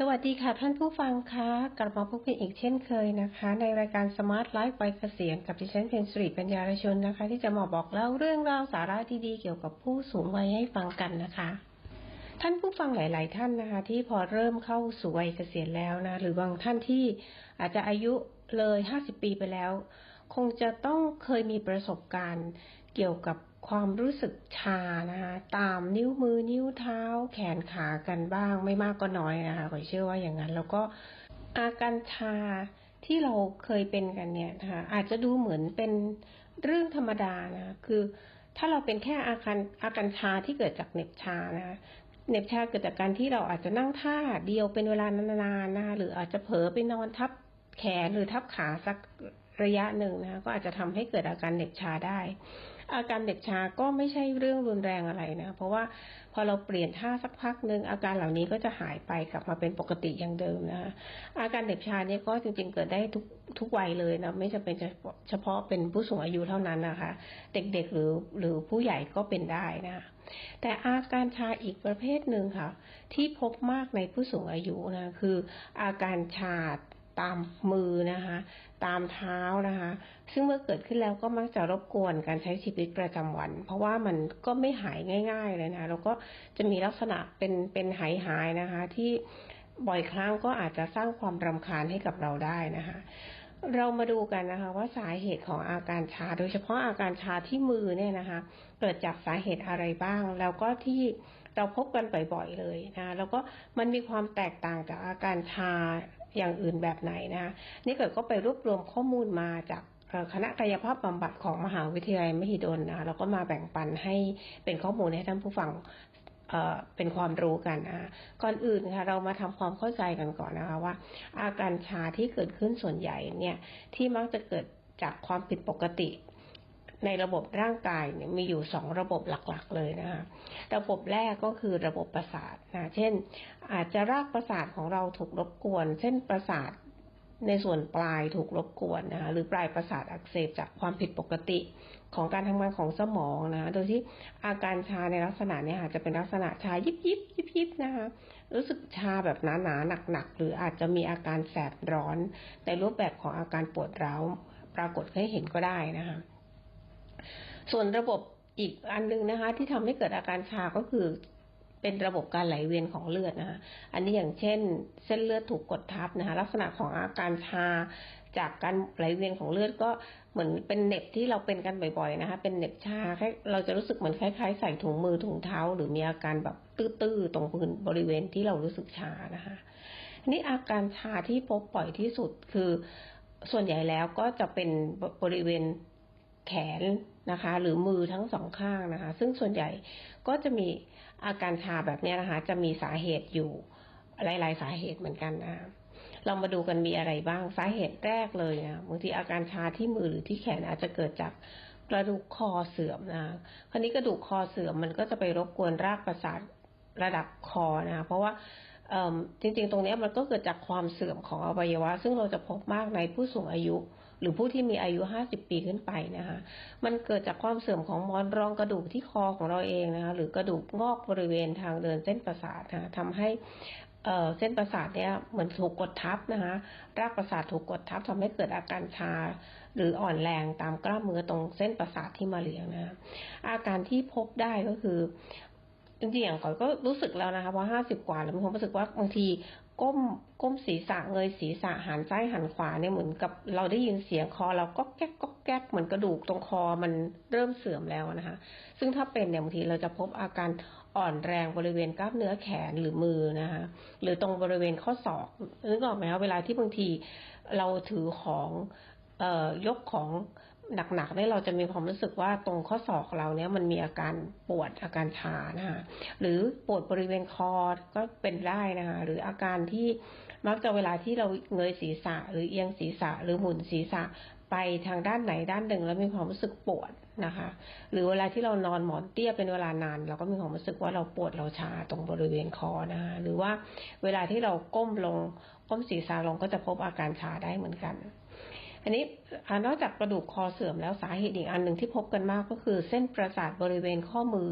สวัสดีค่ะท่านผู้ฟังคะกลับมาพบกันอีกเช่นเคยนะคะ ในรายการ Smart Life วัยเกษียณกับดิฉันเพนสรีปัญญารชนนะคะ ที่จะมาบอกเล่าเรื่องราวสาระดีๆ เกี่ยวกับผู้สูงวัยให้ฟังกันนะคะ ท่านผู้ฟังหลาย ๆ ท่านนะคะ ที่พอเริ่มเข้าสู่วัยเกษียณแล้วนะ หรือบางท่านที่อาจจะอายุเลย 50 ปีไปแล้ว คงจะต้องเคยมีประสบการณ์เกี่ยวกับความรู้สึกชานะคะตามนิ้วมือนิ้วเท้า แขนขากันบ้างไม่มากก็น้อยนะคะขอเชื่อว่าอย่างนั้น แล้วก็อาการชาที่เราเคยเป็นกันเนี่ยนะคะอาจจะดูเหมือนเป็นเรื่องธรรมดานะคือถ้าเราเป็นแค่อาการอาการชาที่เกิดจากเหน็บชานะคะเหน็บชาเกิดจากการที่เราอาจจะนั่งท่าเดียวเป็นเวลานานๆนะคะหรืออาจจะเผลอไปนอนทับ แขนหรือทับขาสักระยะหนึ่งนะคะก็อาจจะทำให้เกิดอาการเหน็บชาได้ อาการเหน็บชาก็ไม่ใช่เรื่องรุนแรงอะไรนะ เพราะว่าพอเราเปลี่ยนท่าสักพักหนึ่งอาการเหล่านี้ก็จะหายไปกลับมาเป็นปกติอย่างเดิมนะคะอาการเหน็บชาเนี่ยก็จริงๆเกิดได้ทุกทุกวัยเลยนะไม่จำเป็นเฉพาะเป็นผู้สูงอายุเท่านั้นนะคะ เด็กๆหรือหรือผู้ใหญ่ก็เป็นได้นะคะแต่อาการชาอีกประเภทหนึ่งค่ะ ที่พบมากในผู้สูงอายุนะคืออาการชา ตามมือนะคะ ตามเท้านะคะ ซึ่งเมื่อเกิดขึ้นแล้วก็มักจะรบกวนการใช้ชีวิตประจำวัน เพราะว่ามันก็ไม่หายง่าย ๆ เลยนะแล้วก็จะมีลักษณะเป็นเป็นหายหายนะคะ ที่บ่อยครั้งก็อาจจะสร้างความรำคาญให้กับเราได้นะคะ เรามาดูกันนะคะว่าสาเหตุของอาการชา โดยเฉพาะอาการชาที่มือเนี่ยนะคะ เกิดจากสาเหตุอะไรบ้าง แล้วก็ที่เราพบกันบ่อยๆเลยนะ แล้วก็มันมีความแตกต่างจากอาการชา อย่างอื่นแบบไหนนะนี่เกิดก็ไปรวบรวมข้อมูลมาจากคณะกายภาพบำบัดของมหาวิทยาลัยมหิดลนะแล้วก็มาแบ่งปันให้เป็นข้อมูลให้ท่านผู้ฟังเป็นความรู้กันนะก่อนอื่นค่ะเรามาทำความเข้าใจกันก่อนนะคะว่า อาการชาที่เกิดขึ้นส่วนใหญ่เนี่ยที่มักจะเกิดจากความผิดปกติ ในระบบร่างกายเนี่ยมีอยู่สองระบบหลักๆเลยนะคะระบบแรกก็คือระบบประสาทนะเช่น อาจจะรากประสาทของเราถูกรบกวนเช่นประสาทในส่วนปลายถูกรบกวนนะคะหรือปลายประสาทอักเสบจากความผิดปกติของการทำงานของสมองนะโดยที่อาการชาในลักษณะนี้อาจจะเป็นลักษณะชายิบยิบยิบยิบนะคะรู้สึกชาแบบหนาหนาหนักหนักหรืออาจจะมีอาการแสบร้อนในรูปแบบของอาการปวดร้าวปรากฏให้เห็นก็ได้นะคะ ส่วนระบบอีกอันนึงนะคะ ที่ทำให้เกิดอาการชาก็คือเป็นระบบการไหลเวียนของเลือดนะคะ อันนี้อย่างเช่น เส้นเลือดถูกกดทับนะคะ ลักษณะของอาการชาจากการไหลเวียนของเลือดก็เหมือนเป็นเน็บที่เราเป็นกันบ่อยๆนะคะ เป็นเน็บชาแค่เราจะรู้สึกเหมือนคล้ายๆ ใส่ถุงมือถุงเท้า หรือมีอาการแบบตื้อๆตรงพื้นบริเวณที่เรารู้สึกชานะคะ นี่อาการชาที่พบบ่อยที่สุดคือส่วนใหญ่แล้วก็จะเป็นบริเวณ แขนนะคะ หรือมือทั้งสองข้างนะคะ ซึ่งส่วนใหญ่ก็จะมีอาการชาแบบนี้นะคะ จะมีสาเหตุอยู่หลายๆสาเหตุเหมือนกันนะเรามาดูกันมีอะไรบ้างสาเหตุแรกเลยนะบางทีอาการชาที่มือหรือที่แขนอาจจะเกิดจากกระดูกคอเสื่อมนะคราวนี้กระดูกคอเสื่อมมันก็จะไปรบกวนรากประสาทระดับคอนะเพราะว่าจริงๆ ตรงนี้มันก็เกิดจากความเสื่อมของอวัยวะ ซึ่งเราจะพบมากในผู้สูงอายุ หรือผู้ที่มีอายุ 50 ปีขึ้นไปนะคะ มันเกิดจากความเสื่อมของมอนรองกระดูกที่คอของเราเองนะคะ หรือกระดูกงอกบริเวณทางเดินเส้นประสาทนะะทำให้เส้นประสาทเนี่ยเหมือนถูกกดทับนะคะรากประสาทถูกกดทับทำให้เกิดอาการชา หรืออ่อนแรงตามกล้ามเนื้อตรงเส้นประสาทที่มาเลี้ยงนะอาการที่พบได้ก็คือจริงๆอย่างก่อนก็รู้สึกแล้วนะคะว่าห้าสิบกว่าแล้วมีความรู้สึกว่าบางที ก้มก้มศีรษะเงยศีรษะหันซ้ายหันขวาเนี่ยเหมือนกับเราได้ยินเสียงคอเราก็แก๊กก็แก๊กเหมือนกระดูกตรงคอมันเริ่มเสื่อมแล้วนะคะ ซึ่งถ้าเป็นเนี่ยบางทีเราจะพบอาการอ่อนแรงบริเวณกล้ามเนื้อแขนหรือมือนะคะหรือตรงบริเวณข้อศอกนึกออกไหมคะเวลาที่บางทีเราถือของเอ่อยกของ หนักๆเนี่ยเราจะมีความรู้สึกว่าตรงข้อศอกเราเนี่ยมันมีอาการปวดอาการชานะคะหรือปวดบริเวณคอก็เป็นได้นะคะหรืออาการที่มักจะเวลาที่เราเงยศีรษะ หรือเอียงศีรษะ หรือหมุนศีรษะไปทางด้านไหนด้านหนึ่งแล้วมีความรู้สึกปวดนะคะ หรือเวลาที่เรานอนหมอนเตี้ยเป็นเวลานาน เราก็มีความรู้สึกว่าเราปวดเราชาตรงบริเวณคอนะคะหรือว่าเวลาที่เราก้มลงก้มศีรษะลงก็จะพบอาการชาได้เหมือนกัน อันนี้นอกจากกระดูกคอเสื่อมแล้วสาเหตุอีกอันหนึ่งที่พบกันมากก็คือ เส้นประสาทบริเวณข้อมือ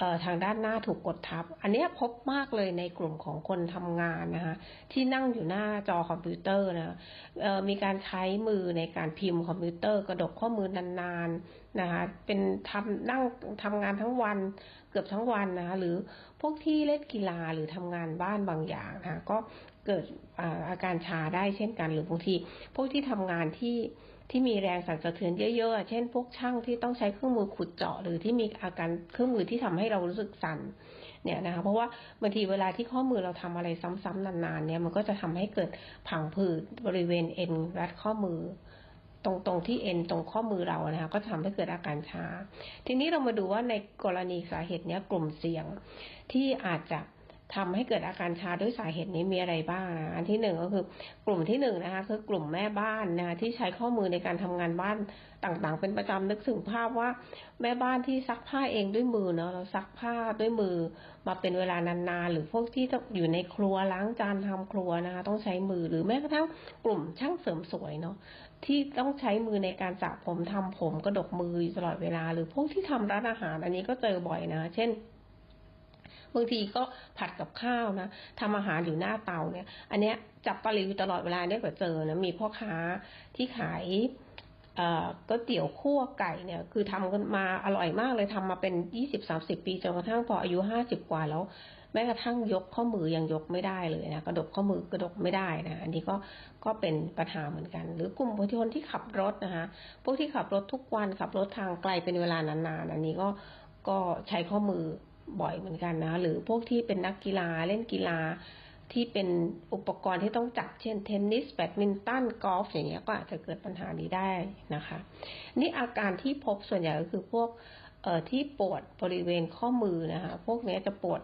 อทางด้านหน้าถูกกดทับ อันนี้พบมากเลยในกลุ่มของคนทำงานนะคะที่นั่งอยู่หน้าจอคอมพิวเตอร์นะเอ่อมีการใช้มือในการพิมพ์คอมพิวเตอร์ กระดกข้อมือนานๆนะคะเป็นทำนั่งทำงานทั้งวัน กือบทั้งวันนะคะหรือพวกที่เล่นกีฬาหรือทำงานบ้านบางอย่างนะคะก็เกิดอาการชาได้เช่นกัน หรือบางทีพวกที่ทำงานที่ที่มีแรงสั่นสะเทือนเยอะๆ เช่น พวกช่างที่ต้องใช้เครื่องมือขุดเจาะ หรือที่มีอาการเครื่องมือที่ทำให้เรารู้สึกสั่นเนี่ยนะคะ เพราะว่าบางทีเวลาที่ข้อมือเราทำอะไรซ้ำๆนานๆเนี่ยมันก็จะทำให้เกิดผังผืดบริเวณเอ็นรัดข้อมือ ตรงตรงที่เอ็นตรงข้อมือเรานะคะก็จะทำให้เกิดอาการชา ทีนี้เรามาดูว่าในกรณีสาเหตุเนี้ยกลุ่มเสี่ยงที่อาจจะทำให้เกิดอาการชาด้วยสาเหตุนี้มีอะไรบ้างนะอันที่หนึ่งก็คือกลุ่มที่หนึ่งนะคะคือกลุ่มแม่บ้านนะะที่ใช้ข้อมือในการทำงานบ้านต่างๆ เป็นประจำนึกถึงภาพว่าแม่บ้านที่ซักผ้าเองด้วยมือเนาะเราซักผ้าด้วยมือมาเป็นเวลานานๆหรือพวกที่ต้องอยู่ในครัวล้างจานทำครัวนะคะต้องใช้มือหรือแม้กระทั่งกลุ่มช่างเสริมสวยเนาะ ที่ต้องใช้มือในการสระผมทำผมกระดกมืออยู่ตลอดเวลา หรือพวกที่ทำร้านอาหาร อันนี้ก็เจอบ่อยนะ เช่นบางทีก็ผัดกับข้าวนะทำอาหารอยู่หน้าเตาเนี่ย อันเนี้ยจับตะหลิวอยู่ตลอดเวลาเนี่ยก็เจอนะมีพ่อค้าที่ขายก๋วยเตี๋ยวคั่วไก่เนี่ย คือทำกันมาอร่อยมากเลยทำมาเป็นยี่สิบสามสิบปีจนกระทั่งพออายุห้าสิบกว่าแล้ว ม้กระทั่งยกข้อมือยังยกไม่ได้เลยนะกระดกข้อมือกระดกไม่ได้นะอันนี้ก็ก็เป็นปัญหาเหมือนกัน หรือกลุ่มประชาชนที่ขับรถนะคะพวกที่ขับรถทุกวันขับรถทางไกลเป็นเวลานานๆอันนี้ก็ก็ใช้ข้อมือบ่อยเหมือนกันนะ หรือพวกที่เป็นนักกีฬาเล่นกีฬาที่เป็นอุปกรณ์ที่ต้องจับเช่นเทนนิสแบดมินตันกอล์ฟอย่างเงี้ยก็อาจจะเกิดปัญหานี้ได้นะคะ นี่อาการที่พบส่วนใหญ่ก็คือพวกเอ่อที่ปวดบริเวณข้อมือนะคะ พวกนี้จะปวด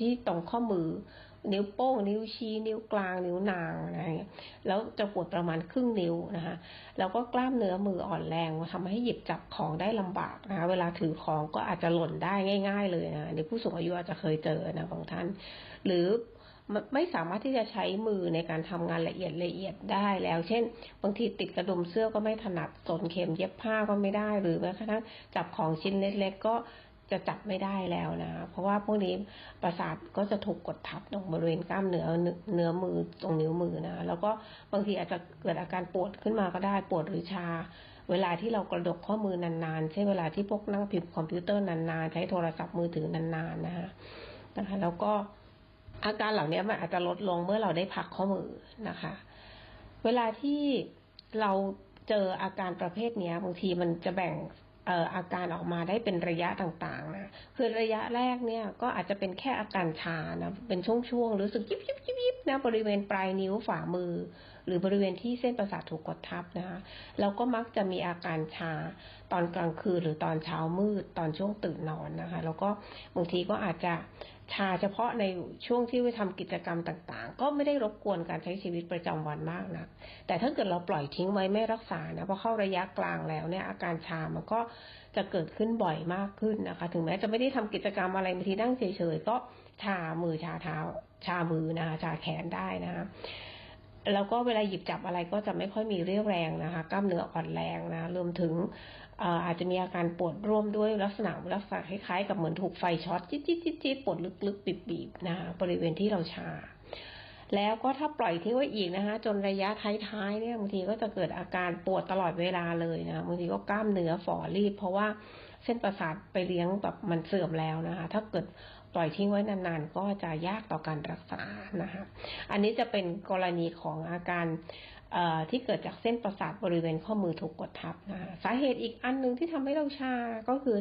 ที่ตรงข้อมือ นิ้วโป้ง นิ้วชี้ นิ้วกลาง นิ้วนางอะไรเงี้ยแล้วจะปวดประมาณครึ่งนิ้วนะคะ แล้วก็กล้ามเนื้อมืออ่อนแรงทำให้หยิบจับของได้ลำบากนะคะ เวลาถือของก็อาจจะหล่นได้ง่าย ๆ เลยนะในผู้สูงอายุอาจจะเคยเจอนะบางท่าน หรือไม่สามารถที่จะใช้มือในการทำงานละเอียดละเอียดได้แล้ว เช่น บางทีติดกระดุมเสื้อก็ไม่ถนัดสนเข็มเย็บผ้าก็ไม่ได้ หรือแม้กระทั่งจับของชิ้นเล็ก ๆ ก็ จะจับไม่ได้แล้วนะ เพราะว่าพวกนี้ประสาทก็จะถูกกดทับตรงบริเวณกล้ามเนื้อเนื้อมือตรงนิ้วมือนะ แล้วก็บางทีอาจจะเกิดอาการปวดขึ้นมาก็ได้ปวดหรือชา เวลาที่เรากระดกข้อมือนานๆเช่นเวลาที่พวกนั่งพิมพ์คอมพิวเตอร์นานๆ ใช้โทรศัพท์มือถือนานๆนะคะนะคะ แล้วก็อาการเหล่านี้มันอาจจะลดลงเมื่อเราได้พักข้อมือนะคะ เวลาที่เราเจออาการประเภทนี้บางทีมันจะแบ่ง อาการออกมาได้เป็นระยะต่างๆนะคือระยะแรกเนี่ยก็อาจจะเป็นแค่อาการชานะเป็นช่วงๆรู้สึกยิบยิบยิบยิบนะบริเวณปลายนิ้วฝ่ามือ หรือบริเวณที่เส้นประสาทถูกกดทับนะคะแล้วก็มักจะมีอาการชาตอนกลางคืนหรือตอนเช้ามืดตอนช่วงตื่นนอนนะคะ แล้วก็บางทีก็อาจจะชาเฉพาะในช่วงที่ไปทำกิจกรรมต่างๆ ก็ไม่ได้รบกวนการใช้ชีวิตประจำวันมากนะแต่ถ้าเกิดเราปล่อยทิ้งไว้ไม่รักษานะพอเข้าระยะกลางแล้วเนี่ยอาการชามันก็จะเกิดขึ้นบ่อยมากขึ้นนะคะ ถึงแม้จะไม่ได้ทำกิจกรรมอะไรบางทีนั่งเฉยๆก็ชามือชาเท้า ชามือนะคะชาแขนได้นะคะ แล้วก็เวลาหยิบจับอะไรก็จะไม่ค่อยมีเรี่ยวแรงนะคะ กล้ามเนื้ออ่อนแรงนะรวมถึงอาจจะมีอาการปวดร่วมด้วยลักษณะลักษณะคล้ายๆกับเหมือนถูกไฟช็อตจิ๊ดจิ๊ดจิ๊ดปวดลึกๆบีบๆนะคะบริเวณที่เราชา แล้วก็ถ้าปล่อยทิ้งไว้อีกนะคะ จนระยะท้ายๆเนี่ยบางทีก็จะเกิดอาการปวดตลอดเวลาเลยนะบางทีก็กล้ามเนื้อฝ่อรีบ เพราะว่า เส้นประสาทไปเลี้ยงแบบมันเสื่อมแล้วนะคะ ถ้าเกิดปล่อยทิ้งไว้นานๆ ก็จะยากต่อการรักษานะคะ อันนี้จะเป็นกรณีของอาการที่เกิดจากเส้นประสาทบริเวณข้อมือถูกกดทับนะคะสาเหตุอีกอันหนึ่งที่ทำให้เราชา ก็คือ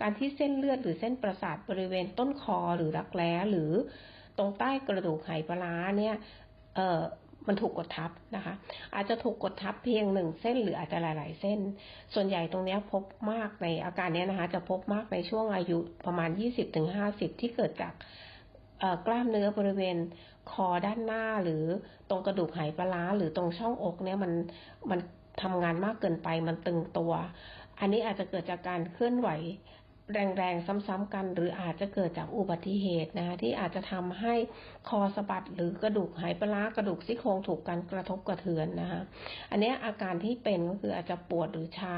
การที่เส้นเลือดหรือเส้นประสาทบริเวณต้นคอหรือรักแร้หรือตรงใต้กระดูกไหปลาเนี่ย มันถูกกดทับนะคะ อาจจะถูกกดทับเพียงหนึ่งเส้นหรืออาจจะหลาย ๆ เส้น ส่วนใหญ่ตรงนี้พบมากในอาการนี้นะคะ จะพบมากในช่วงอายุประมาณ 20-50 ที่เกิดจากกล้ามเนื้อบริเวณคอด้านหน้าหรือตรงกระดูกไหปลาหรือตรงช่องอกเนี่ยมันมันทำงานมากเกินไปมันตึงตัว อันนี้อาจจะเกิดจากการเคลื่อนไหว แรงๆ ซ้ำๆกัน หรืออาจจะเกิดจากอุบัติเหตุนะคะที่อาจจะทำให้คอสะบัดหรือกระดูกไหปลากระดูกซี่โครงถูกการกระทบกระเทือนนะคะอันนี้อาการที่เป็นก็คืออาจจะปวดหรือชา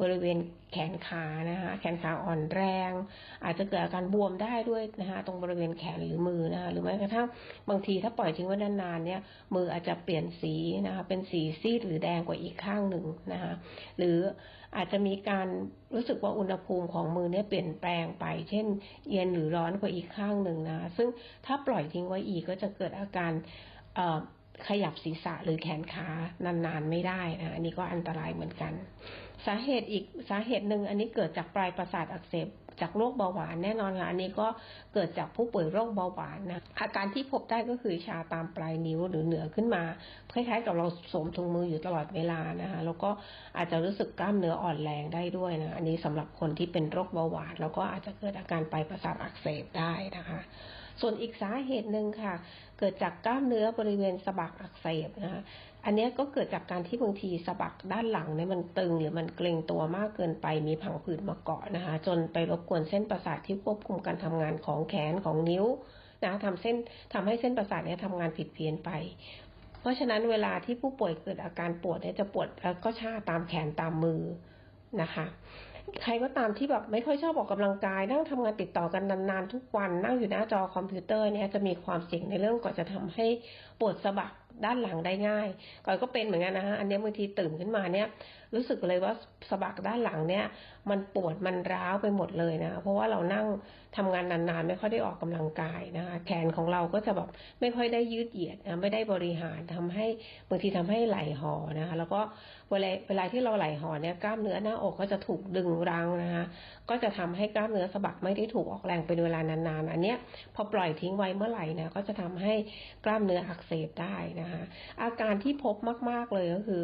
บริเวณแขนขานะคะแขนขาอ่อนแรง อาจจะเกิดอาการบวมได้ด้วยนะคะตรงบริเวณแขนหรือมือนะคะหรือแม้กระทั่งบางทีถ้าปล่อยทิ้งไว้นานๆเนี่ยมืออาจจะเปลี่ยนสีนะคะเป็นสีซีดหรือแดงกว่าอีกข้างหนึ่งนะคะหรือ อาจจะมีการรู้สึกว่าอุณหภูมิของมือเนี่ยเปลี่ยนแปลงไป เช่น เย็นหรือร้อนกว่าอีกข้างหนึ่งนะ ซึ่งถ้าปล่อยทิ้งไว้อีกก็จะเกิดอาการขยับศีรษะหรือแขนขานานๆไม่ได้นะอันนี้ก็อันตรายเหมือนกัน สาเหตุอีกสาเหตุหนึ่งอันนี้เกิดจากปลายประสาทอักเสบ จากโรคเบาหวานแน่นอนค่ะอันนี้ก็เกิดจากผู้ป่วยโรคเบาหวานนะอาการที่พบได้ก็คือชาตามปลายนิ้วหรือเหนือขึ้นมาคล้ายๆกับเราสวมถุงมืออยู่ตลอดเวลานะคะแล้วก็อาจจะรู้สึกกล้ามเนื้ออ่อนแรงได้ด้วยนะอันนี้สำหรับคนที่เป็นโรคเบาหวาน แล้วก็อาจจะเกิดอาการปลายประสาทอักเสบได้นะคะ ส่วนอีกสาเหตุหนึ่งค่ะ เกิดจากกล้ามเนื้อบริเวณสะบักอักเสบนะคะอันนี้ก็เกิดจากการที่บางทีสะบักด้านหลังเนี่ยมันตึงหรือมันเกร็งตัวมากเกินไปมีผังผืดมาเกาะนะคะ จนไปรบกวนเส้นประสาทที่ควบคุมการทำงานของแขนของนิ้วนะคะทำเส้นทำให้เส้นประสาทเนี่ยทำงานผิดเพี้ยนไปเพราะฉะนั้นเวลาที่ผู้ป่วยเกิดอาการปวดเนี่ยจะปวดแล้วก็ชาตามแขนตามมือนะคะ ใครก็ตามที่แบบไม่ค่อยชอบออกกำลังกาย นั่งทำงานติดต่อกันนานๆ ทุกวันนั่งอยู่หน้าจอคอมพิวเตอร์เนี่ยจะมีความเสี่ยงในเรื่องก่อนจะทำให้ปวดสะบัก ด้านหลังได้ง่ายก่อนก็เป็นเหมือนกันนะฮะอันนี้บางทีตื่นขึ้นมาเนี่ย รู้สึกเลยว่าสะบักด้านหลังเนี่ย มันปวดมันร้าวไปหมดเลยนะ เพราะว่าเรานั่งทำงานนานๆ ไม่ค่อยได้ออกกำลังกายนะคะแขนของเราก็จะแบบไม่ค่อยได้ยืดเหยียดนะไม่ได้บริหารทำให้บางทีทำให้ไหลห่อนะคะแล้วก็เวลาเวลาที่เราไหลห่อเนี่ยกล้ามเนื้อหน้าอกก็จะถูกดึงรั้งนะคะก็จะทำให้กล้ามเนื้อสะบักไม่ได้ถูกออกแรงเป็นเวลานานๆอันเนี้ยพอปล่อยทิ้งไว้เมื่อไหร่นะก็จะทำให้กล้ามเนื้ออักเสบได้นะคะอาการที่พบมาก ๆ เลยก็คือ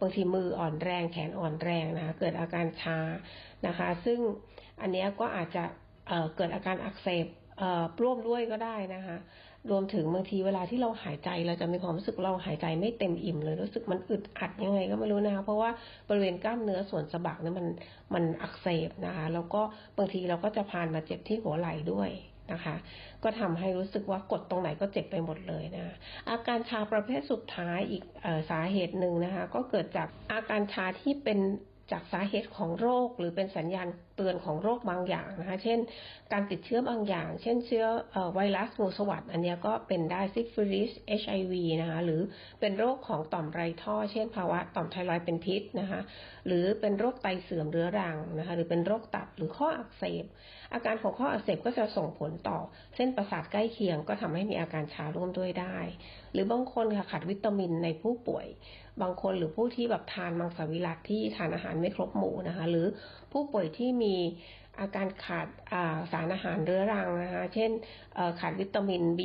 บางทีมืออ่อนแรงแขนอ่อนแรงนะคะเกิดอาการชานะคะ ซึ่งอันนี้ก็อาจจะเเกิดอาการอักเสบร่วมด้วยก็ได้นะคะ รวมถึงบางทีเวลาที่เราหายใจเราจะมีความรู้สึกเราหายใจไม่เต็มอิ่มเลยรู้สึกมันอึดอัดยังไงก็ไม่รู้นะคะ เพราะว่าบริเวณกล้ามเนื้อส่วนสะบักเนี่ยมันมันอักเสบนะคะ แล้วก็บางทีเราก็จะพานมาเจ็บที่หัวไหล่ด้วย นะคะ ก็ทำให้รู้สึกว่ากดตรงไหนก็เจ็บไปหมดเลยนะ อาการชาประเภทสุดท้ายอีกอสาเหตุหนึ่งนะคะ ก็เกิดจากอาการชาที่เป็น จากสาเหตุของโรคหรือเป็นสัญญาณเตือนของโรคบางอย่างนะคะ เช่น การติดเชื้อบางอย่าง เช่นเชื้อไวรัสงูสวัสด์อันนี้ก็เป็นได้ซิฟิลิส HIV นะคะหรือเป็นโรคของต่อมไรท่อ เช่น ภาวะต่อมไทรอยด์เป็นพิษนะคะหรือเป็นโรคไตเสื่อมเรื้อรังนะคะหรือเป็นโรคตับหรือข้ออักเสบ อาการของข้ออักเสบก็จะส่งผลต่อ เส้นประสาทใกล้เคียงก็ทำให้มีอาการชาร่วมด้วยได้ หรือบางคนค่ะขาดวิตามินในผู้ป่วย บางคนหรือผู้ที่แบบทานมังสวิรัตที่ทานอาหารไม่ครบหมู่นะคะ หรือผู้ป่วยที่มีอาการขาดาสารอาหารเรื้อรังนะคะ เช่นขาดวิตามิน B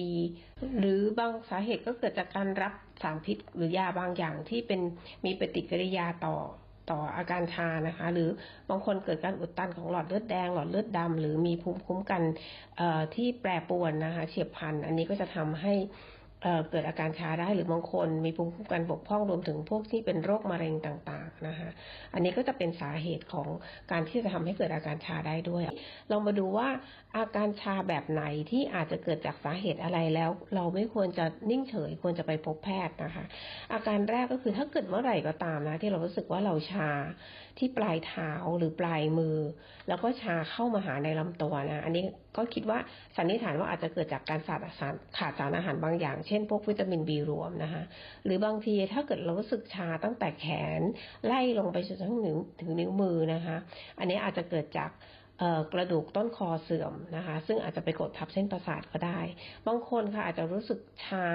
หรือบางสาเหตุก็เกิดจากการรับสารพิษหรือยาบางอย่างที่เป็นมีปฏิกิริยาต่อต่ออาการชานะคะ หรือบางคนเกิดการอุดตันของหลอดเลือดแดง หลอดเลือดดำหรือมีภูมิคุ้มกันที่แปรปรวนนะคะ เฉียบพลัน อันนี้ก็จะทำให้ เกิดอาการชาได้หรือบางคนมีภูมิคุ้มกันบกพร่องรวมถึงพวกที่เป็นโรคมะเร็งต่างๆนะคะอันนี้ก็จะเป็นสาเหตุของการที่จะทำให้เกิดอาการชาได้ด้วย เรามาดูว่าอาการชาแบบไหนที่อาจจะเกิดจากสาเหตุอะไรแล้ว เราไม่ควรจะนิ่งเฉย ควรจะไปพบแพทย์นะคะ อาการแรกก็คือถ้าเกิดเมื่อไหร่ก็ตามนะ ที่เรารู้สึกว่าเราชาที่ปลายเท้าหรือปลายมือ แล้วก็ชาเข้ามาหาในลำตัวนะ อันนี้ก็คิดว่าสันนิษฐานว่าอาจจะเกิดจากการขาดสารขาดสารอาหารบางอย่าง เช่นพวกวิตามินบีรวมนะคะ หรือบางทีถ้าเกิดเรารู้สึกชาตั้งแต่แขนไล่ลงไปจนถึงนิ้วถึงนิ้วมือนะคะ อันนี้อาจจะเกิดจาก กระดูกต้นคอเสื่อมนะคะ ซึ่งอาจจะไปกดทับเส้นประสาทก็ได้ บางคนค่ะอาจจะรู้สึกชา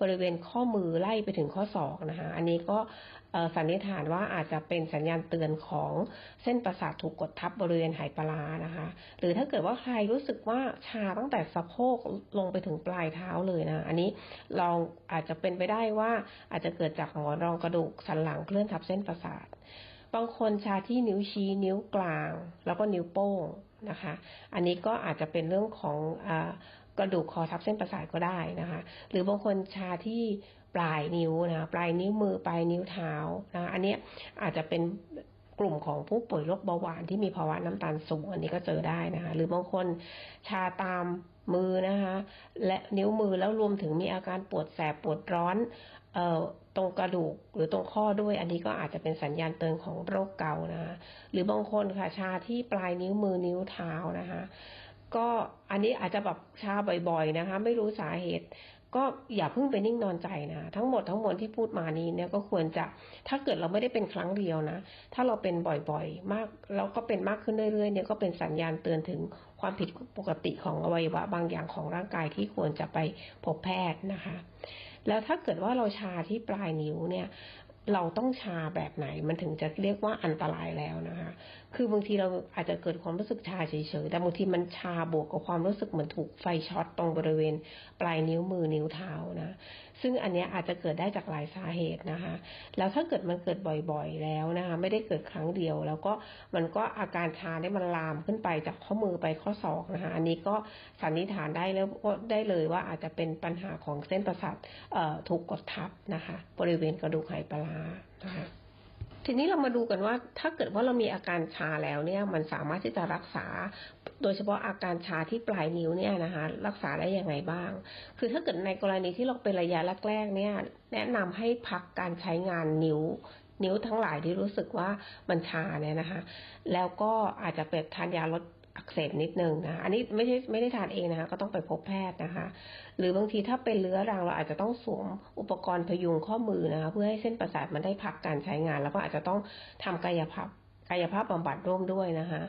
บริเวณข้อมือไล่ไปถึงข้อศอกนะคะ อันนี้ก็สันนิษฐานว่าอาจจะเป็นสัญญาณเตือนของเส้นประสาทถูกกดทับบริเวณไหปลานะคะ หรือถ้าเกิดว่าใครรู้สึกว่าชาตั้งแต่สะโพกลงไปถึงปลายเท้าเลยนะ อันนี้ลองอาจจะเป็นไปได้ว่าอาจจะเกิดจากหมอนรองกระดูกสันหลังเคลื่อนทับเส้นประสาท บางคนชาที่นิ้วชี้นิ้วกลาง แล้วก็นิ้วโป้งนะคะ อันนี้ก็อาจจะเป็นเรื่องของอกระดูกคอทับเส้นประสาทก็ได้นะคะ หรือบางคนชาที่ปลายนิ้วนะปลายนิ้วมือปลายนิ้วเท้านะอันนี้อาจจะเป็นกลุ่มของผู้ป่วยโรคเบาหวานที่มีภาวะน้ำตาลสูงอันนี้ก็เจอได้นะคะ หรือบางคนชาตามมือนะคะ และนิ้วมือแล้วรวมถึงมีอาการปวดแสบปวดร้อน ตรงกระดูกหรือตรงข้อด้วย อันนี้ก็อาจจะเป็นสัญญาณเตือนของโรคเกานะคะหรือบางคนค่ะชาที่ปลายนิ้วมือนิ้วเท้านะคะ ก็อันนี้อาจจะแบบชาบ่อย ๆนะคะ ไม่รู้สาเหตุ ก็อย่าเพิ่งไปนิ่งนอนใจนะ ทั้งหมดทั้งมวลที่พูดมานี้เนี่ยก็ควรจะถ้าเกิดเราไม่ได้เป็นครั้งเดียวนะ ถ้าเราเป็นบ่อยๆ มากแล้วก็เป็นมากขึ้นเรื่อยๆเนี่ยก็เป็นสัญญาณเตือนถึงความผิดปกติของอวัยวะบางอย่างของร่างกายที่ควรจะไปพบแพทย์นะคะ แล้วถ้าเกิดว่าเราชาที่ปลายนิ้วเนี่ย เราต้องชาแบบไหน มันถึงจะเรียกว่าอันตรายแล้วนะคะ คือบางทีเราอาจจะเกิดความรู้สึกชาเฉยๆ แต่บางทีมันชาบวกกับความรู้สึกเหมือนถูกไฟช็อตตรงบริเวณปลายนิ้วมือนิ้วเท้านะ ซึ่งอันนี้อาจจะเกิดได้จากหลายสาเหตุนะคะ แล้วถ้าเกิดมันเกิดบ่อยๆแล้วนะคะ ไม่ได้เกิดครั้งเดียว แล้วก็มันก็อาการชาได้มันลามขึ้นไปจากข้อมือไปข้อศอกนะคะ อันนี้ก็สันนิษฐานได้แล้วได้เลยว่าอาจจะเป็นปัญหาของเส้นประสาทถูกกดทับนะคะ บริเวณกระดูกไหปลาร้านะคะทีนี้เรามาดูกันว่าถ้าเกิดว่าเรามีอาการชาแล้วเนี่ยมันสามารถที่จะรักษา โดยเฉพาะอาการชาที่ปลายนิ้วเนี่ยนะคะรักษาได้ยังไงบ้าง คือถ้าเกิดในกรณีที่เราเป็นระยะแรกๆเนี่ยแนะนำให้พักการใช้งานนิ้ว นิ้วทั้งหลายที่รู้สึกว่ามันชาเนี่ยนะคะ แล้วก็อาจจะเป็นทานยาลด อักเสบนิดนึงนะอันนี้ไม่ใช่ไม่ได้ทานเองนะคะ ก็ต้องไปพบแพทย์นะคะ หรือบางทีถ้าเป็นเรื้อรังเราอาจจะต้องสวมอุปกรณ์พยุงข้อมือนะคะ เพื่อให้เส้นประสาทมันได้พักการใช้งาน แล้วก็อาจจะต้องทำกายภาพกายภาพบำบัดร่วมด้วยนะคะ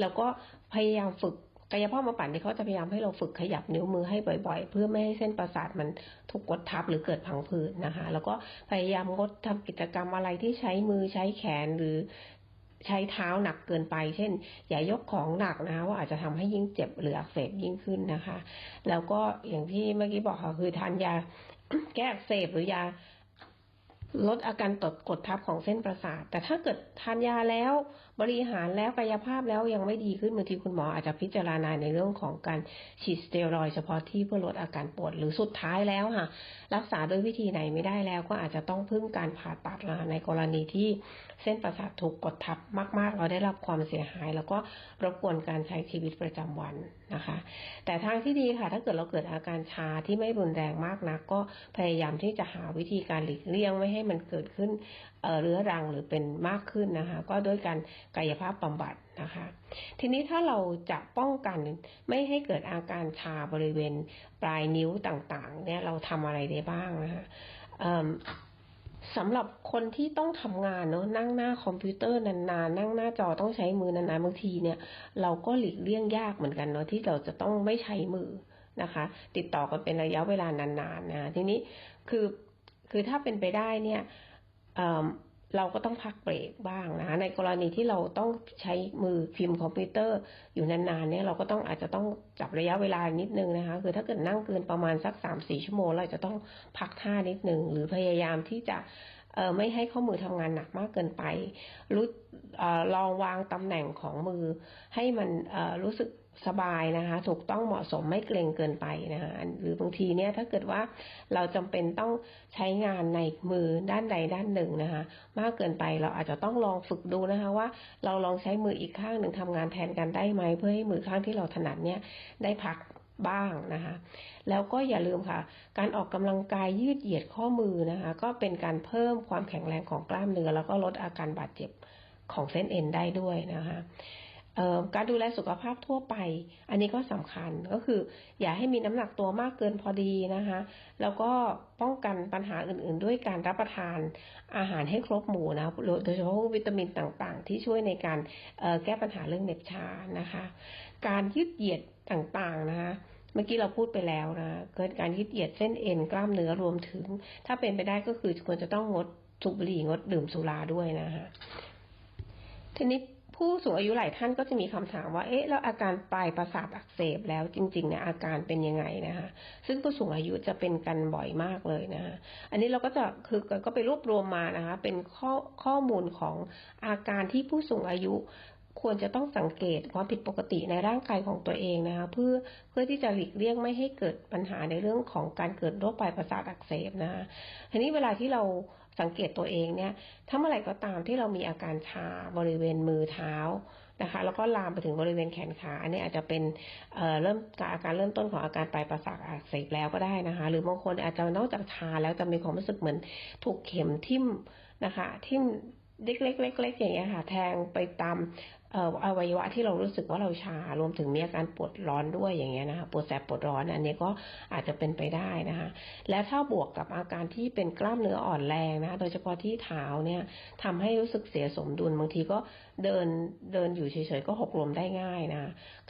แล้วก็พยายามฝึกกายภาพบำบัดที่เขาจะพยายามให้เราฝึกขยับนิ้วมือให้บ่อยๆ เพื่อไม่ให้เส้นประสาทมันถูกกดทับหรือเกิดพังผืดนะคะ แล้วก็พยายามงดทำกิจกรรมอะไรที่ใช้มือใช้แขนหรือ ใช้เท้าหนักเกินไป เช่น อย่ายกของหนักนะคะว่าอาจจะทำให้ยิ่งเจ็บหรืออักเสบยิ่งขึ้นนะคะ แล้วก็อย่างที่เมื่อกี้บอกค่ะคือทานยาแก้อักเสบหรือยาลดอาการตดกดทับของเส้นประสาท แต่ถ้าเกิดทานยาแล้ว บริหารแล้วกายภาพแล้วยังไม่ดีขึ้นบางทีคุณหมออาจจะพิจารณาในเรื่องของการฉีดสเตียรอยด์เฉพาะที่เพื่อลดอาการปวดหรือสุดท้ายแล้วค่ะ รักษาด้วยวิธีไหนไม่ได้แล้ว ก็อาจจะต้องพึ่งการผ่าตัดในกรณีที่เส้นประสาทถูกกดทับมาก ๆ เราได้รับความเสียหาย แล้วก็รบกวนการใช้ชีวิตประจำวันนะคะ แต่ทางที่ดีค่ะ ถ้าเกิดเราเกิดอาการชาที่ไม่รุนแรงมากนัก ก็พยายามที่จะหาวิธีการหลีกเลี่ยงไม่ให้มันเกิดขึ้นเอ่อเรื้อรังหรือเป็นมากขึ้นนะคะ ก็ด้วยการกายภาพบำบัดนะคะ ทีนี้ถ้าเราจะป้องกันไม่ให้เกิดอาการชาบริเวณปลายนิ้วต่างๆ เนี่ยเราทำอะไรได้บ้างนะคะสำหรับคนที่ต้องทำงานเนาะนั่งหน้าคอมพิวเตอร์นานๆนั่งหน้าจอต้องใช้มือนานๆบางทีเนี่ย เราก็หลีกเลี่ยงยากเหมือนกันเนาะที่เราจะต้องไม่ใช้มือนะคะ ติดต่อกันเป็นระยะเวลานานๆนะทีนี้คือคือถ้าเป็นไปได้เนี่ย เราก็ต้องพักเบรกบ้างนะในกรณีที่เราต้องใช้มือพิมพ์คอมพิวเตอร์อยู่นานๆเนี่ยเราก็ต้องอาจจะต้องจับระยะเวลานิดนึงนะคะ คือถ้าเกิดนั่งเกินประมาณสักสามสี่ชั่วโมงเราจะต้องพักท่านิดนึง หรือพยายามที่จะไม่ให้ข้อมือทำงานหนักมากเกินไปรู้ลองวางตำแหน่งของมือให้มันรู้สึก สบายนะคะ ถูกต้องเหมาะสมไม่เกรงเกินไปนะคะหรือบางทีเนี่ยถ้าเกิดว่าเราจำเป็นต้องใช้งานในมือด้านใดด้านหนึ่งนะคะ มากเกินไปเราอาจจะต้องลองฝึกดูนะคะว่าเราลองใช้มืออีกข้างหนึ่งทำงานแทนกันได้ไหมเพื่อให้มือข้างที่เราถนัดเนี่ยได้พักบ้างนะคะ แล้วก็อย่าลืมค่ะ การออกกำลังกายยืดเหยียดข้อมือนะคะ ก็เป็นการเพิ่มความแข็งแรงของกล้ามเนื้อ แล้วก็ลดอาการบาดเจ็บของเส้นเอ็นได้ด้วยนะคะ การดูแลสุขภาพทั่วไป อันนี้ก็สำคัญก็คือ อย่าให้มีน้ำหนักตัวมากเกินพอดีนะคะ แล้วก็ป้องกันปัญหาอื่นๆ ด้วยการรับประทานอาหารให้ครบหมู่นะโดยเฉพาะวิตามินต่างๆ ที่ช่วยในการแก้ปัญหาเรื่องเหน็บชานะคะ การยืดเหยียดต่างๆนะคะเมื่อกี้เราพูดไปแล้วนะเกิดการยืดเหยียดเส้นเอ็นกล้ามเนื้อรวมถึง ถ้าเป็นไปได้ก็คือควรจะต้องงดสูบบุหรี่งดดื่มสุราด้วยนะคะทีนี้ ผู้สูงอายุหลายท่านก็จะมีคำถามว่า เอ๊ะ แล้วอาการปลายประสาทอักเสบแล้วจริงๆเนี่ยอาการเป็นยังไงนะคะ ซึ่งผู้สูงอายุจะเป็นกันบ่อยมากเลยนะคะอันนี้เราก็จะคือก็ไปรวบรวมมานะคะ เป็นข้อข้อมูลของอาการที่ผู้สูงอายุควรจะต้องสังเกตความผิดปกติในร่างกายของตัวเองนะคะเพื่อเพื่อที่จะหลีกเลี่ยงไม่ให้เกิดปัญหาในเรื่องของการเกิดโรคปลายประสาทอักเสบนะคะทีนี้เวลาที่เรา สังเกตตัวเองเนี่ย ถ้าเมื่อไหร่ก็ตามที่เรามีอาการชาบริเวณมือเท้านะคะ แล้วก็ลามไปถึงบริเวณแขนขา อันนี้อาจจะเป็นเเริ่มอาการเริ่มต้นของอาการปลายประสาทอักเสบแล้วก็ได้นะคะ หรือบางคนอาจจะนอกจากชาแล้วจะมีความรู้สึกเหมือนถูกเข็มทิ่มนะคะ ทิ่มเล็กๆๆอย่างเงี้ยค่ะ แทงไปตาม อ่ออวัยวะที่เรารู้สึกว่าเราชารวมถึงมีอาการปวดร้อนด้วยอย่างเงี้ยนะคะปวดแสบปวดร้อนอันนี้ก็อาจจะเป็นไปได้นะคะและถ้าบวกกับอาการที่เป็นกล้ามเนื้ออ่อนแรงนะคะโดยเฉพาะที่เท้าเนี่ยทำให้รู้สึกเสียสมดุลบางทีก็เดินเดินอยู่เฉยๆก็หกล้มได้ง่ายนะ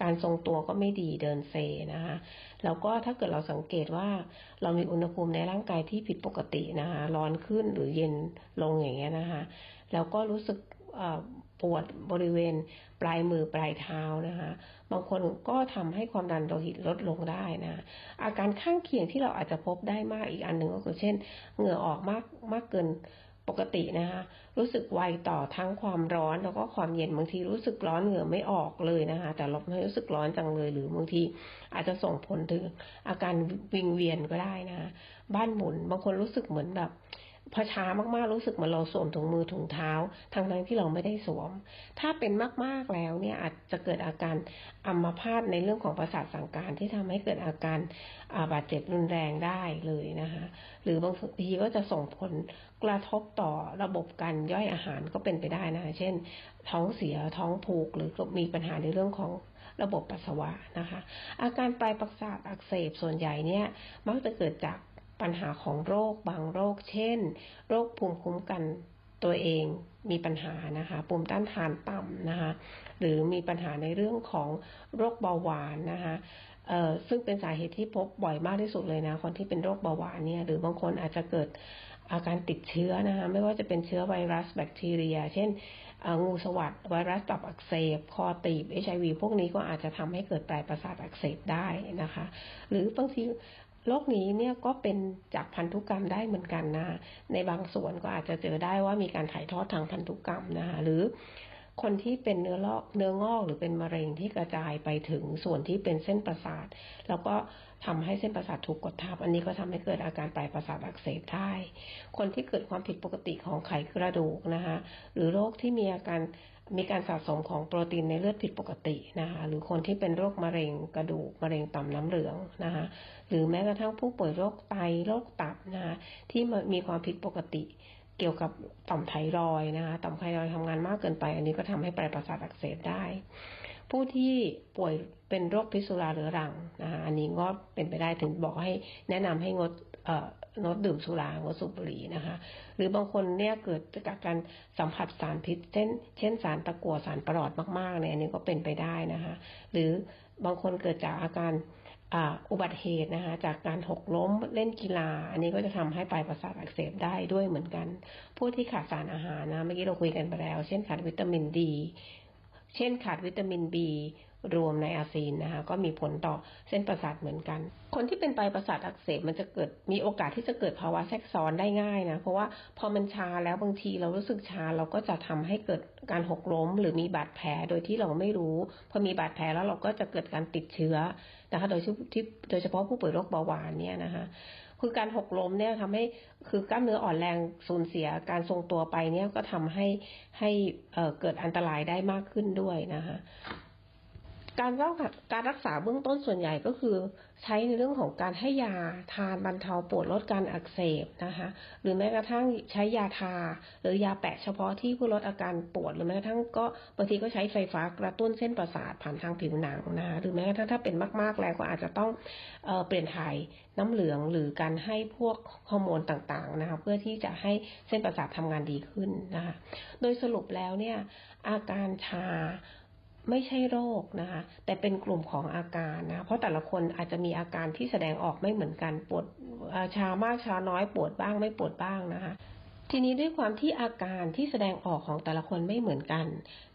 การทรงตัวก็ไม่ดีเดินเซนะคะแล้วก็ถ้าเกิดเราสังเกตว่าเรามีอุณหภูมิในร่างกายที่ผิดปกตินะคะร้อนขึ้นหรือเย็นลงอย่างเงี้ยนะคะแล้วก็รู้สึกเอ่อ ปวดบริเวณปลายมือปลายเท้านะคะ บางคนก็ทำให้ความดันโลหิตลดลงได้นะ อาการข้างเคียงที่เราอาจจะพบได้มากอีกอันหนึ่งก็คือเช่น เหงื่อออกมากมากเกินปกตินะคะ รู้สึกไวต่อทั้งความร้อนแล้วก็ความเย็นบางทีรู้สึกร้อนเหงื่อไม่ออกเลยนะคะ แต่เราไม่รู้สึกร้อนจังเลยหรือบางทีอาจจะส่งผลถึงอาการวิงเวียนก็ได้นะคะบ้านหมุนบางคนรู้สึกเหมือนแบบ พอช้ามากๆรู้สึกเหมือนเราสวมถุงมือถุงเท้าทั้งทั้งที่เราไม่ได้สวม ถ้าเป็นมากๆแล้วเนี่ยอาจจะเกิดอาการอัมพาตในเรื่องของประสาทสั่งการที่ทำให้เกิดอาการาบาดเจ็บรุนแรงได้เลยนะคะหรือบางทีก็จะส่งผลกระทบต่อระบบการย่อยอาหารก็เป็นไปได้นะคะเช่น ท้องเสียท้องผูกหรือมีปัญหาในเรื่องของระบบปัสสาวะนะคะ อาการปลายประสาทอักเสบส่วนใหญ่เนี่ยมักจะเกิดจาก ปัญหาของโรคบางโรค เช่น โรคภูมิคุ้มกันตัวเองมีปัญหานะคะภูมิต้านทานต่ำนะคะหรือมีปัญหาในเรื่องของโรคเบาหวานนะคะซึ่งเป็นสาเหตุที่พบบ่อยมากที่สุดเลยนะคนที่เป็นโรคเบาหวานเนี่ยหรือบางคนอาจจะเกิดอาการติดเชื้อนะคะไม่ว่าจะเป็นเชื้อไวรัสแบคทีเรีย เช่นงูสวัสดไวรัสตับอักเสบ คอตีบ HIV พวกนี้ก็อาจจะทำให้เกิดปลายประสาทอักเสบได้นะคะ หรือบางที โรคนี้เนี่ยก็เป็นจากพันธุกรรมได้เหมือนกันนะในบางส่วนก็อาจจะเจอได้ว่ามีการถ่ายทอดทางพันธุกรรมนะคะหรือคนที่เป็นเนื้อลอกเนื้องอกหรือเป็นมะเร็งที่กระจายไปถึงส่วนที่เป็นเส้นประสาท แล้วก็ทำให้เส้นประสาทถูกกดทับ อันนี้ก็ทำให้เกิดอาการปลายประสาทอักเสบได้ คนที่เกิดความผิดปกติของไขกระดูกนะคะหรือโรคที่มีอาการ มีการสะสมของโปรตีนในเลือดผิดปกตินะคะหรือคนที่เป็นโรคมะเร็งกระดูกมะเร็งต่อมน้ำเหลืองนะคะหรือแม้กระทั่งผู้ป่วยโรคไตโรคตับนะคะที่มีความผิดปกติเกี่ยวกับต่อมไทรอยนะคะต่อมไทรอยด์ทำงานมากเกินไป อันนี้ก็ทำให้ปลายประสาทอักเสบได้ ผู้ที่ป่วยเป็นโรคพิษสุราเรื้อรังนะคะอันนี้ก็เป็นไปได้ถึงบอกให้แนะนำให้งด งดดื่มสุรางดสูบบุหรี่นะคะ หรือบางคนเนี่ยเกิดจากการสัมผัสสารพิษเช่น เช่นสารตะกั่วสารประหลอดมากๆเนี่ยอันนี้ก็เป็นไปได้นะคะ หรือบางคนเกิดจากอาการอุบัติเหตุนะคะ จากการหกล้มเล่นกีฬา อันนี้ก็จะทำให้ปลายประสาทอักเสบได้ด้วยเหมือนกัน ผู้ที่ขาดสารอาหารนะเมื่อกี้เราคุยกันไปแล้ว เช่นขาดวิตามินดี เช่นขาดวิตามินบี รวมในอาซีนนะคะก็มีผลต่อเส้นประสาทเหมือนกัน คนที่เป็นปลายประสาทอักเสบมันจะเกิดมีโอกาสที่จะเกิดภาวะแทรกซ้อนได้ง่ายนะเพราะว่าพอมันชาแล้วบางทีเรารู้สึกชาเราก็จะทำให้เกิดการหกล้ม หรือมีบาดแผลโดยที่เราไม่รู้ พอมีบาดแผลแล้วเราก็จะเกิดการติดเชื้อนะคะโดยที่โดยเฉพาะผู้ป่วยโรคเบาหวานเนี่ยนะคะคือการหกล้มเนี่ยทำให้คือกล้ามเนื้ออ่อนแรงสูญเสียการทรงตัวไปเนี่ยก็ทำให้ให้เกิดอันตรายได้มากขึ้นด้วยนะคะ การรักษาการรักษาเบื้องต้นส่วนใหญ่ก็คือ ใช้ในเรื่องของการให้ยาทานบรรเทาปวดลดการอักเสบนะคะหรือแม้กระทั่งใช้ยาทา หรือยาแปะเฉพาะที่เพื่อลดอาการปวด หรือแม้กระทั่งก็บางทีก็ใช้ไฟฟ้ากระตุ้นเส้นประสาทผ่านทางผิวหนังนะคะหรือแม้กระทั่งถ้าเป็นมากๆแล้วก็อาจจะต้องเอเปลี่ยนถ่ายน้ำเหลืองหรือการให้พวกฮอร์โมนต่างๆนะคะเพื่อที่จะให้เส้นประสาททำงานดีขึ้นนะคะโดยสรุปแล้วเนี่ยอาการชา ไม่ใช่โรคนะคะ แต่เป็นกลุ่มของอาการนะ เพราะแต่ละคนอาจจะมีอาการที่แสดงออกไม่เหมือนกันปวดชามากชาน้อยปวดบ้างไม่ปวดบ้างนะคะ ทีนี้ด้วยความที่อาการที่แสดงออกของแต่ละคนไม่เหมือนกัน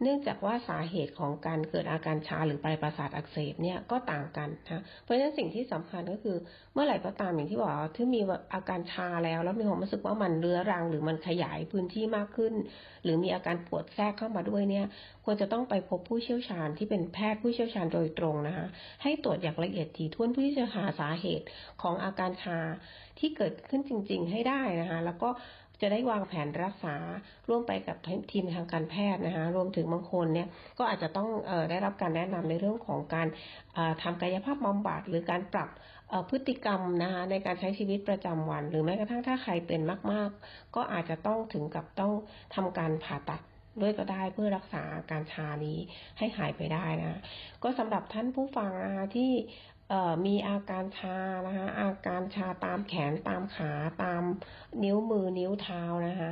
เนื่องจากว่าสาเหตุของการเกิดอาการชาหรือปลายประสาทอักเสบเนี่ยก็ต่างกันนะเพราะฉะนั้นสิ่งที่สำคัญก็คือเมื่อไหร่ก็ตามอย่างที่บอกที่มีอาการชาแล้ว แล้วมีความรู้สึกว่ามันเรื้อรัง หรือมันขยายพื้นที่มากขึ้น หรือมีอาการปวดแทรกเข้ามาด้วยเนี่ย ควรจะต้องไปพบผู้เชี่ยวชาญที่เป็นแพทย์ผู้เชี่ยวชาญโดยตรงนะคะให้ตรวจอย่างละเอียดถี่ถ้วนเพื่อที่จะหาสาเหตุของอาการชาที่เกิดขึ้นจริง ๆ ให้ได้นะคะแล้วก็ จะได้วางแผนรักษาร่วมไปกับทีมทางการแพทย์นะคะรวมถึงบางคนเนี่ยก็อาจจะต้องอได้รับการแนะนำในเรื่องของการเอ่อทำกายภาพบำบัดหรือการปรับพฤติกรรมนะคะในการใช้ชีวิตประจำวัน หรือแม้กระทั่งถ้าใครเป็นมาก ๆ ก็อาจจะต้องถึงกับต้องทำการผ่าตัดด้วยก็ได้เพื่อรักษาอาการชานี้ให้หายไปได้นะ ก็สำหรับท่านผู้ฟังนะคะที่ มีอาการชานะคะอาการชาตามแขนตามขาตามนิ้วมือนิ้วเท้านะคะ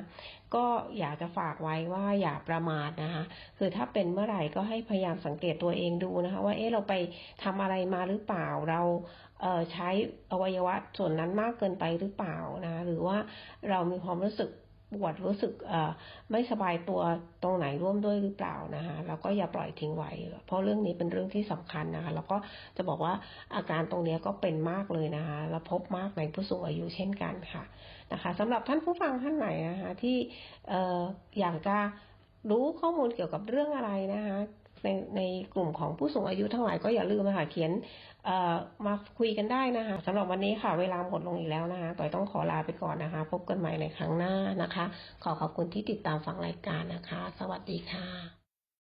ก็อยากจะฝากไว้ว่าอย่าประมาทนะคะคือถ้าเป็นเมื่อไหร่ก็ให้พยายามสังเกตตัวเองดูนะคะ ว่าเอ๊ะเราไปทำอะไรมาหรือเปล่าเราเอ่อใช้อวัยวะส่วนนั้นมากเกินไปหรือเปล่านะหรือว่าเรามีความรู้สึก ปวดรู้สึกไม่สบายตัวตรงไหนร่วมด้วยหรือเปล่านะคะแล้วก็อย่าปล่อยทิ้งไว้ เพราะเรื่องนี้เป็นเรื่องที่สำคัญนะคะ แล้วก็จะบอกว่าอาการตรงนี้ก็เป็นมากเลยนะคะและพบมากในผู้สูงอายุเช่นกันค่ะนะคะสำหรับท่านผู้ฟังท่านไหนนะคะ ที่อ่อยากจะรู้ข้อมูลเกี่ยวกับเรื่องอะไรนะคะในในกลุ่มของผู้สูงอายุทั้งหลายก็อย่าลืมนะคะเขียน มาคุยกันได้นะคะสำหรับวันนี้ค่ะ เวลาหมดลงอีกแล้วนะคะต่อยต้องขอลาไปก่อนนะคะ พบกันใหม่ในครั้งหน้านะคะ ขอขอบคุณที่ติดตามฟังรายการนะคะ สวัสดีค่ะ